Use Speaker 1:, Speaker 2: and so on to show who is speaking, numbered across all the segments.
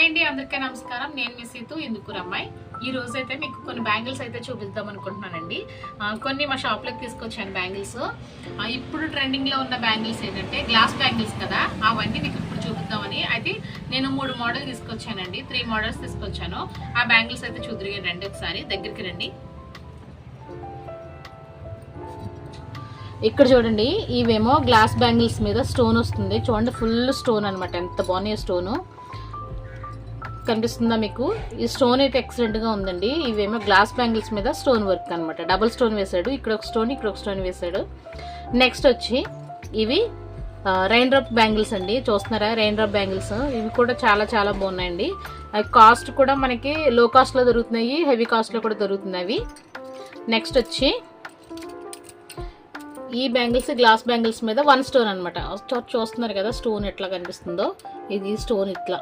Speaker 1: Hi అండి అందరికీ నమస్కారం. నేను మీ సీతు ఎందుకు రమ్మాయి? ఈ రోజు అయితే మీకు కొన్ని బ్యాంగిల్స్ అయితే చూపిద్దాం అనుకుంటున్నానండి. కొన్ని మా షాప్లోకి తీసుకొచ్చాను బ్యాంగిల్స్. ఇప్పుడు ట్రెండింగ్లో ఉన్న బ్యాంగిల్స్ ఏంటంటే గ్లాస్ బ్యాంగిల్స్ కదా అవన్నీ మీకు ఇప్పుడు చూపిద్దామని. అయితే నేను మూడు మోడల్ తీసుకొచ్చానండి త్రీ మోడల్స్ తీసుకొచ్చాను. ఆ బ్యాంగిల్స్ అయితే చూద్దరు రండి ఒకసారి దగ్గరికి రండి. ఇక్కడ చూడండి ఇవేమో గ్లాస్ బ్యాంగిల్స్ మీద స్టోన్ వస్తుంది. చూడండి ఫుల్ స్టోన్ అనమాట ఎంత బాగున్నాయి స్టోను కనిపిస్తుందా మీకు? ఈ స్టోన్ అయితే ఎక్సలెంట్గా ఉందండి. ఇవేమో గ్లాస్ బ్యాంగిల్స్ మీద స్టోన్ వర్క్ అనమాట డబుల్ స్టోన్ వేసాడు ఇక్కడ ఒక స్టోన్ ఇక్కడ ఒక స్టోన్ వేసాడు నెక్స్ట్ వచ్చి ఇవి రైన్ డ్రాప్ బ్యాంగిల్స్ అండి. చూస్తున్నారా? రైన్ డ్రాప్ బ్యాంగిల్స్ ఇవి కూడా చాలా చాలా బాగున్నాయండి. అవి కాస్ట్ కూడా మనకి లో కాస్ట్లో దొరుకుతున్నాయి హెవీ కాస్ట్లో కూడా దొరుకుతున్నాయి నెక్స్ట్ వచ్చి ఈ బ్యాంగిల్స్ గ్లాస్ బ్యాంగిల్స్ మీద వన్ స్టోన్ అనమాట చూస్తున్నారు కదా స్టోన్ ఎట్లా కనిపిస్తుందో? ఇది స్టోన్ ఇట్లా.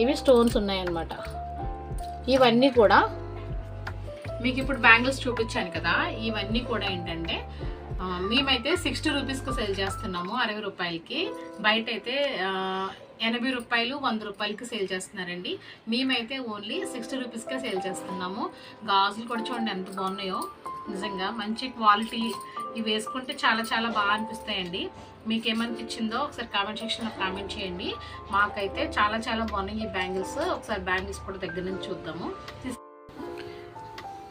Speaker 1: ఇవి స్టోన్స్ ఉన్నాయన్నమాట. ఇవన్నీ కూడా మీకు ఇప్పుడు బ్యాంగిల్స్ చూపించాను కదా ఇవన్నీ కూడా ఏంటంటే మేమైతే సిక్స్టీ రూపీస్కి సేల్ చేస్తున్నాము అరవై రూపాయలకి. బయట అయితే ఎనభై రూపాయలు వంద రూపాయలకి సేల్ చేస్తున్నారండి. మేమైతే ఓన్లీ సిక్స్టీ రూపీస్కే సేల్ చేస్తున్నాము. గాజులు కూడా చూడండి ఎంత బాగున్నాయో. నిజంగా మంచి క్వాలిటీ ఇవి వేసుకుంటే చాలా చాలా బాగా అనిపిస్తాయండి. మీకు ఏమనిపించిందో ఒకసారి కామెంట్ సెక్షన్లో కామెంట్ చేయండి. మాకైతే చాలా చాలా బాగున్నాయి ఈ బ్యాంగిల్స్ ఒకసారి బ్యాంగిల్స్ కూడా దగ్గర నుంచి చూద్దాము.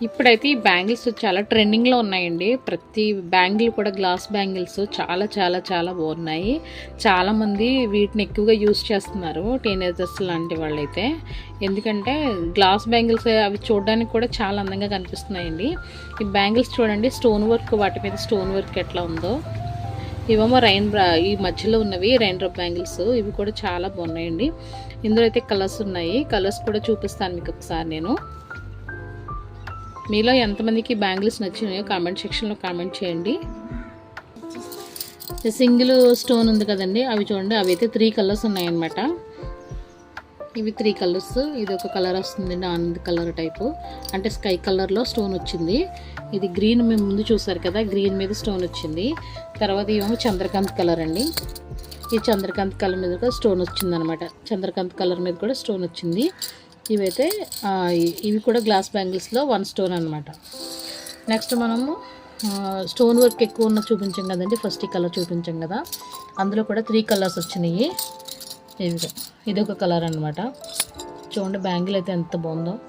Speaker 1: ఇప్పుడైతే ఈ బ్యాంగిల్స్ చాలా ట్రెండింగ్లో ఉన్నాయండి. ప్రతి బ్యాంగిల్ కూడా గ్లాస్ బ్యాంగిల్స్ చాలా చాలా చాలా బాగున్నాయి. చాలామంది వీటిని ఎక్కువగా యూస్ చేస్తున్నారు టీనేజర్స్ లాంటి వాళ్ళైతే. ఎందుకంటే గ్లాస్ బ్యాంగిల్స్ అవి చూడడానికి కూడా చాలా అందంగా కనిపిస్తున్నాయండి. ఈ బ్యాంగిల్స్ చూడండి స్టోన్ వర్క్ వాటి మీద స్టోన్ వర్క్ ఎట్లా ఉందో. ఇవేమో రైన్ ఈ మధ్యలో ఉన్నవి రైన్ డ్రాప్ బ్యాంగిల్స్ ఇవి కూడా చాలా బాగున్నాయండి. ఇందులో అయితే కలర్స్ ఉన్నాయి. కలర్స్ కూడా చూపిస్తాను మీకు ఒకసారి నేను. మీలో ఎంతమందికి బ్యాంగిల్స్ నచ్చినాయో కామెంట్ సెక్షన్లో కామెంట్ చేయండి. సింగిల్ స్టోన్ ఉంది కదండి. అవి చూడండి. అవి అయితే త్రీ కలర్స్ ఉన్నాయన్నమాట. ఇవి త్రీ కలర్స్. ఇది ఒక కలర్ వస్తుందండి ఆనంద్ కలర్ టైపు. అంటే స్కై కలర్లో స్టోన్ వచ్చింది. ఇది గ్రీన్ మేము ముందు చూసారు కదా గ్రీన్ మీద స్టోన్ వచ్చింది. తర్వాత ఏమో చంద్రకాంత్ కలర్ అండి. ఈ చంద్రకాంత్ కలర్ మీద కూడా స్టోన్ వచ్చింది అనమాట చంద్రకాంత్ కలర్ మీద కూడా స్టోన్ వచ్చింది. ఇవైతే ఇవి కూడా గ్లాస్ బ్యాంగిల్స్లో వన్ స్టోన్ అనమాట. నెక్స్ట్ మనము స్టోన్ వర్క్ ఎక్కువ ఉన్న చూపించాం కదండి ఫస్ట్ ఈ కలర్ చూపించాం కదా. అందులో కూడా త్రీ కలర్స్ వచ్చినాయి. ఇదిగో ఇది ఒక కలర్ అనమాట చూడండి బ్యాంగిల్ అయితే ఎంత బాగుందో.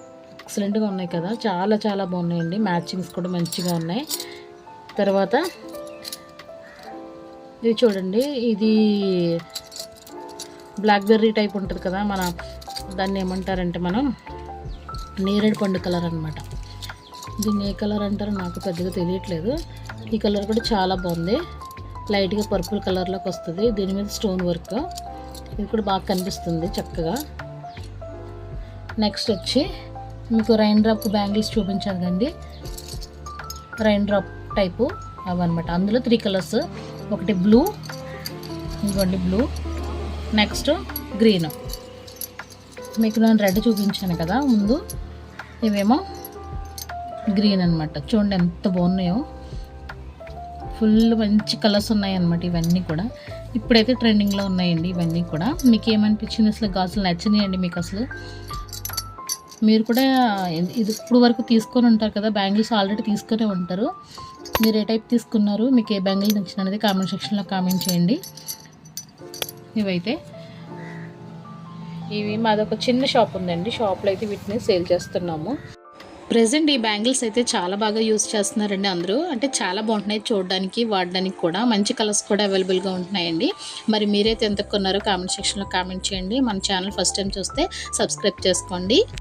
Speaker 1: ఎక్సలెంట్గా ఉన్నాయి కదా. చాలా చాలా బాగున్నాయండి. మ్యాచింగ్స్ కూడా మంచిగా ఉన్నాయి. తర్వాత ఇది చూడండి ఇది బ్లాక్బెర్రీ టైప్ ఉంటుంది కదా మన దాన్ని ఏమంటారంటే మనం నేరేడు పండు కలర్ అనమాట దీన్ని ఏ కలర్ అంటారో నాకు పెద్దగా తెలియట్లేదు. ఈ కలర్ కూడా చాలా బాగుంది. లైట్గా పర్పుల్ కలర్లోకి వస్తుంది. దీని మీద స్టోన్ వర్క్ ఇది కూడా బాగా కనిపిస్తుంది చక్కగా. నెక్స్ట్ వచ్చి మీకు రైన్ డ్రాప్ బ్యాంగిల్స్ చూపించాను కండి రైన్ డ్రాప్ టైపు అవన్నమాట. అందులో త్రీ కలర్స్ ఒకటి బ్లూ ఇంకోటి బ్లూ నెక్స్ట్ గ్రీన్ మీకు నేను రెడ్ చూపించాను కదా ముందు. ఇవేమో గ్రీన్ అనమాట చూడండి ఎంత బాగున్నాయో. ఫుల్ మంచి కలర్స్ ఉన్నాయన్నమాట ఇవన్నీ కూడా. ఇప్పుడైతే ట్రెండింగ్లో ఉన్నాయండి ఇవన్నీ కూడా. మీకు ఏమనిపించింది అసలు గాజులు నచ్చినాయండి మీకు అసలు? మీరు కూడా ఇది ఇప్పుడు వరకు తీసుకొని ఉంటారు కదా బ్యాంగిల్స్ ఆల్రెడీ తీసుకునే ఉంటారు. మీరు ఏ టైప్ తీసుకున్నారు మీకు ఏ బ్యాంగిల్ నచ్చిన అనేది కామెంట్ సెక్షన్లో కామెంట్ చేయండి. ఇవైతే. ఇవి మాదొక చిన్న షాప్ ఉందండి షాప్లో అయితే వీటిని సేల్ చేస్తున్నాము. ప్రజెంట్ ఈ బ్యాంగిల్స్ అయితే చాలా బాగా యూస్ చేస్తున్నారండి అందరూ. అంటే చాలా బాగుంటున్నాయి చూడడానికి వాడడానికి కూడా. మంచి కలర్స్ కూడా అవైలబుల్గా ఉంటున్నాయండి. మరి మీరైతే ఎంత కొన్నారో కామెంట్ సెక్షన్లో కామెంట్ చేయండి. మన ఛానల్ ఫస్ట్ టైం చూస్తే సబ్స్క్రైబ్ చేసుకోండి.